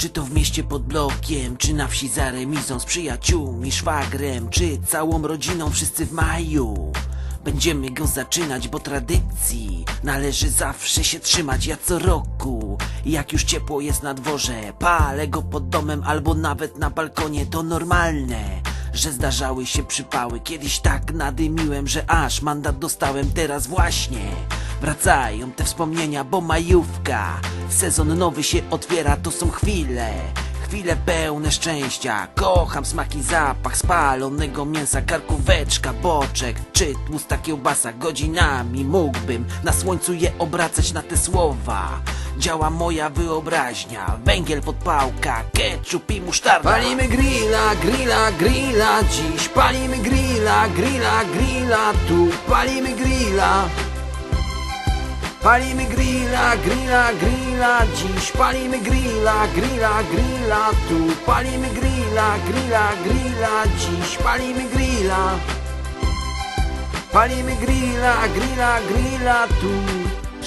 Czy to w mieście pod blokiem, czy na wsi za remizą z przyjaciółmi, szwagrem, czy całą rodziną wszyscy w maju. Będziemy go zaczynać, bo tradycji należy zawsze się trzymać. Ja co roku, jak już ciepło jest na dworze, palę go pod domem albo nawet na balkonie, to normalne. Że zdarzały się przypały, kiedyś tak nadymiłem, że aż mandat dostałem teraz właśnie. Wracają te wspomnienia, bo majówka, sezon nowy się otwiera, to są chwile. Chwile pełne szczęścia, kocham smaki zapach spalonego mięsa, karkóweczka, boczek czy tłusta kiełbasa. Godzinami mógłbym na słońcu je obracać na te słowa. Działa moja wyobraźnia, węgiel, podpałka, ketchup i musztarda. Palimy grilla, grilla, grilla, dziś palimy grilla, grilla, grilla, tu palimy grilla. Palimy grilla, grilla, grilla, dziś palimy grilla, grilla, grilla, tu palimy grilla, grilla, grilla, dziś palimy grilla. Palimy grilla, grilla, grilla, tu